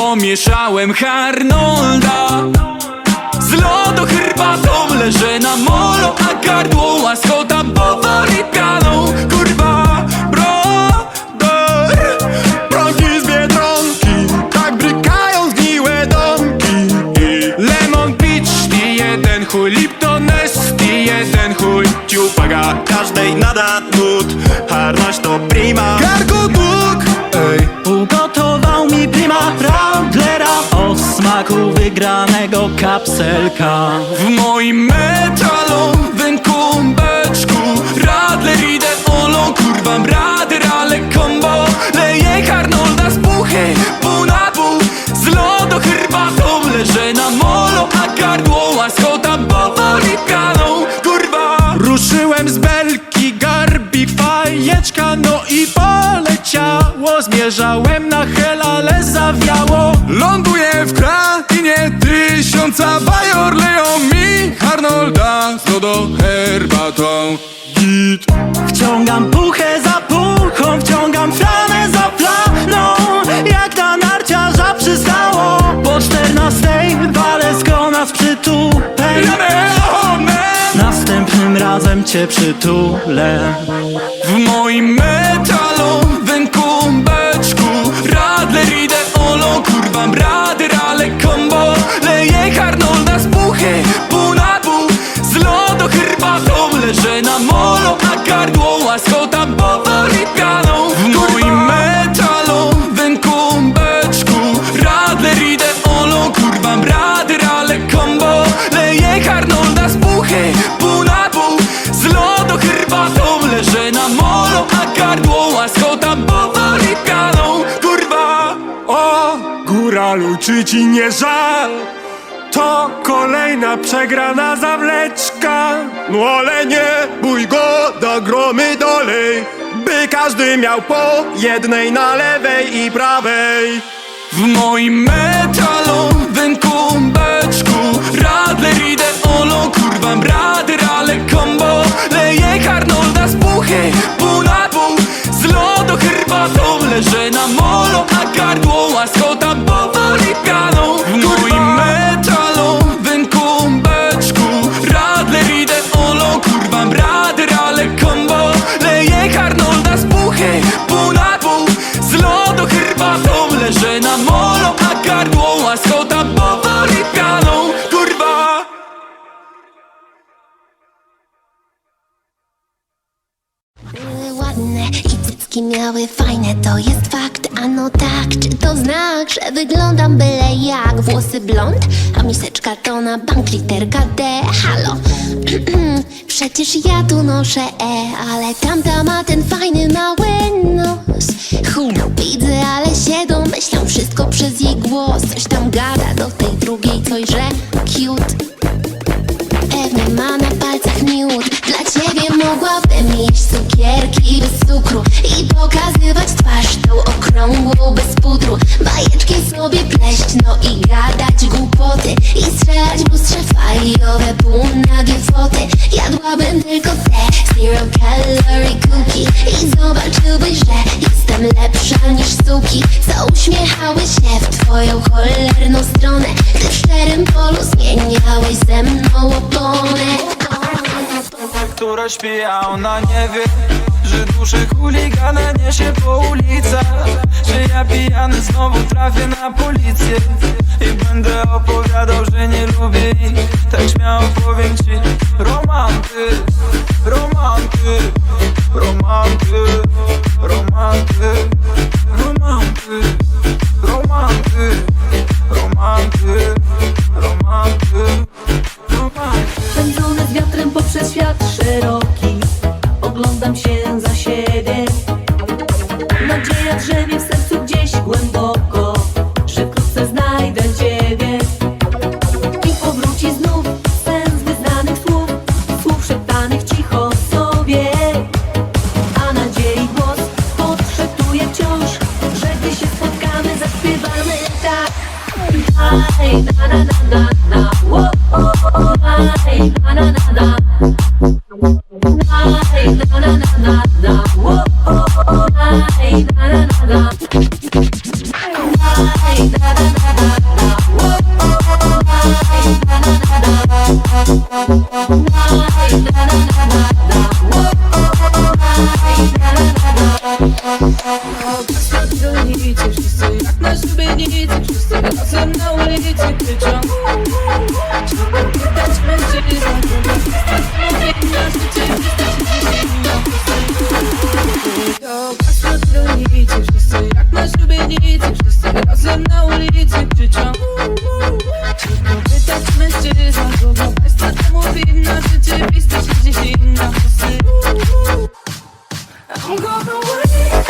Pomieszałem Harnolda. Z lodu herbatą leżę na molo A gardło powoli pianą Kurwa, brother Prąki z Biedronki Tak brykają zgniłe domki. Lemon Beach i jeden chuj Lipton Nest i jeden chuj Ciupaga każdej nada nut. Harność to prima smaku wygranego kapselka. W moim metalowym kumbeczku Radler idę olo, kurwa brader, ale combo Leję Harnolda z puchy, pół na pół. Z lodu herbatą leżę na molo A gardło łaskota powoli pianą, kurwa. Ruszyłem z belki, garbi fajeczka No i poleciało. Zmierzałem na hel, ale zawiało. Ląduję w krainie tysiąca bajor Leją mi Arnolda z lodo herbatą. Git. Wciągam puchę za puchą Wciągam flanę za flaną. Jak na narciarza przystało Po czternastej z nas przytupem Następnym razem cię przytulę. W moim metalowym czy ci nie żal? To kolejna przegrana zawleczka. No ale nie bój go, do gromy dolej By każdy miał po jednej na lewej i prawej. W moim metalowym kumbeczku Radler idę olo, kurwa brader, ale combo Leję Harnolda z puchy, pół na pół. Z lodu herbatą leżę na molo A gardło łaskota wyglądam byle jak Włosy blond, a miseczka to na bank literka D. Halo, przecież ja tu noszę E Ale tamta ma ten fajny mały nos. Hum, widzę, ale się domyślam Wszystko przez jej głos. Coś tam gada do tej drugiej, coś, że cute. Pewnie ma na ciebie mogłabym jeść cukierki bez cukru I pokazywać twarz tą okrągłą bez pudru. Bajeczki sobie pleść, no i gadać głupoty I strzelać w lustrze fajowe półnagie foty. Jadłabym tylko te zero calorie cookie I zobaczyłbyś, że jestem lepsza niż suki. Co uśmiechały się w twoją cholerną stronę Gdy w szczerym polu zmieniałeś ze mną oponę która śpi, a ona nie wie Że duszę chuligana niesie po ulicach Że ja pijany znowu trafię na policję. I będę opowiadał, że nie lubię ich Tak śmiało powiem ci away.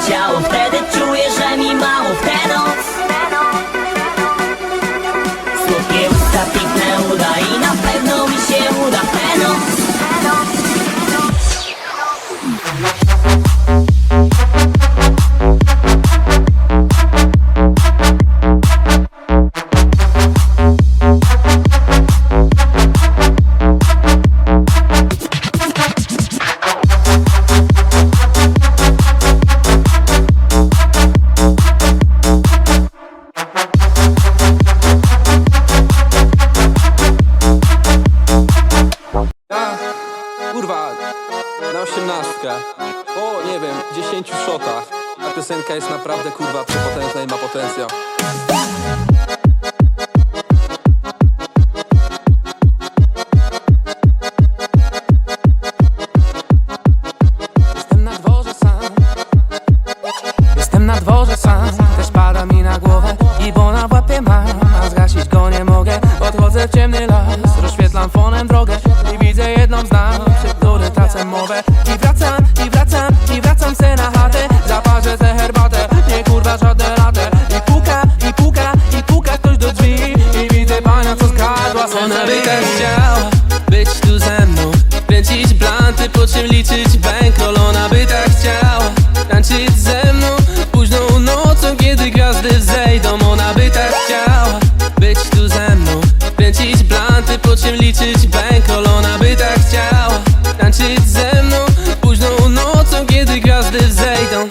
叫我 Kiedy gwiazdy wzejdą, ona by tak chciała Być tu ze mną, kręcić blanty, po czym liczyć bankroll Ona by tak chciała tańczyć ze mną. Późną nocą, kiedy gwiazdy wzejdą.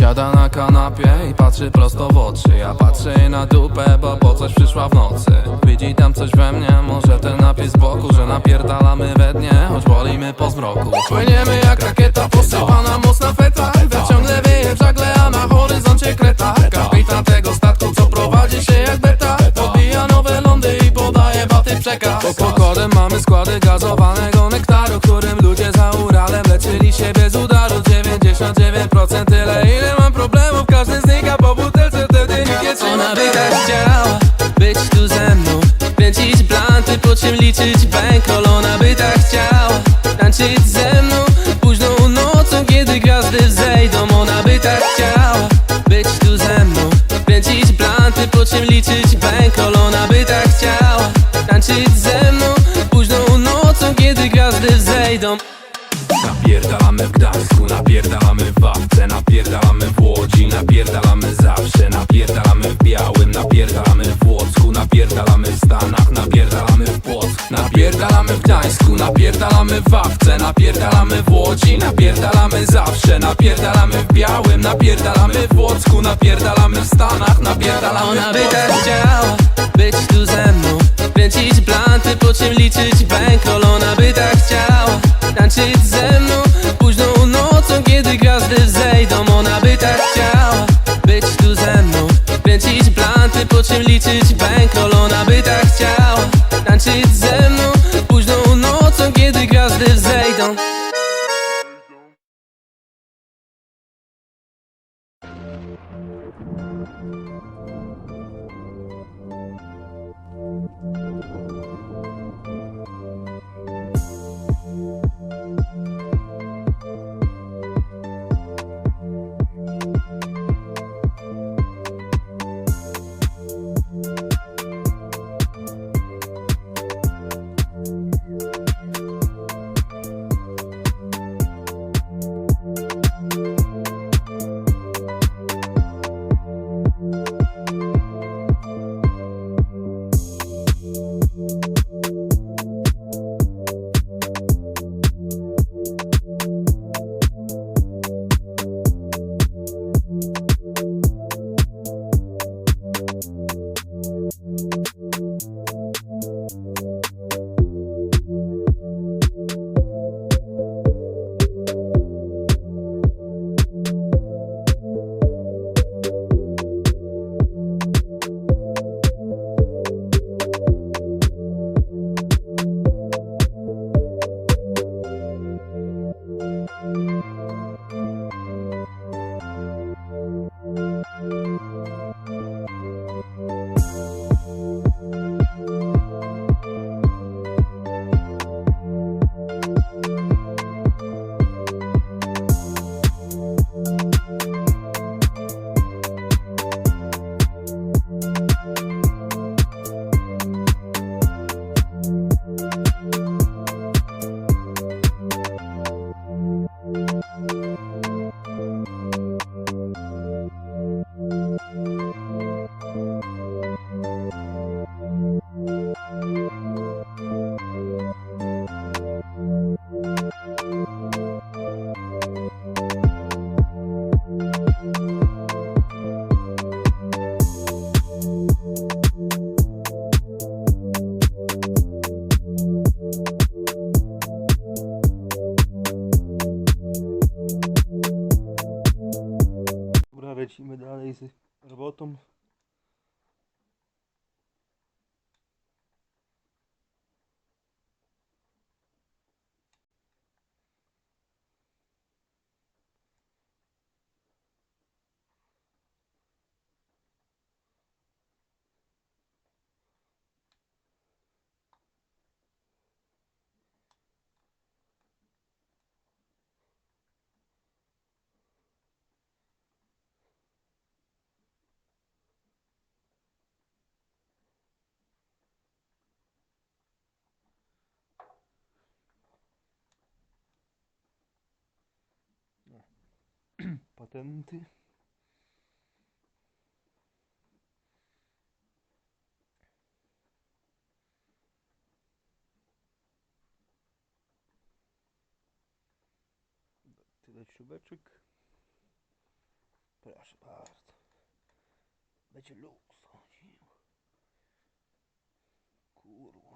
Siada na kanapie i patrzy prosto w oczy. Ja patrzę jej na dupę, bo po coś przyszła w nocy. Widzi tam coś we mnie, może ten napis z boku Że napierdalamy we dnie, choć wolimy po zmroku. Płyniemy jak rakieta, posypana mocna feta Ciągle wieje w żagle, a na Mamy składy gazowanego nektaru Którym ludzie za Uralem leczyli się bez udaru. 99% tyle ile mam problemów. Każdy znika po butelce, wtedy nikt nie Ona by tak chciała być tu ze mną Kręcić blanty, po czym liczyć bankroll Ona by tak chciała tańczyć ze mną. Późną nocą, kiedy gwiazdy wzejdą Ona by tak chciała być tu ze mną Kręcić blanty, po czym liczyć bankroll Ona by tak chciała tańczyć ze mną gwiazdy wzejdą Napierdalamy w Gdańsku, napierdalamy w Wawce Napierdalamy w Łodzi, napierdalamy zawsze Napierdalamy w Białym, napierdalamy w Łocku Napierdalamy w Stanach, napierdalamy w Płocku Napierdalamy w Gdańsku, napierdalamy w Wawce Napierdalamy w Łodzi, napierdalamy zawsze Napierdalamy w Białym, napierdalamy w Łocku Napierdalamy w Stanach, napierdalamy Ona by tak chciała być tu ze mną Kręcić blanty, po czym liczyć bankrolona by tak chciała tańczyć ze mną. Późną nocą, kiedy gwiazdy wzejdą Ona by tak chciała być tu ze mną. Kręcić planty, po czym liczyć bankroll Ona by tak chciała tańczyć ze mną dice. El bottom. Patenty. Tyle śrubeczek. Proszę bardzo. Będzie luks chodził. Kurwa.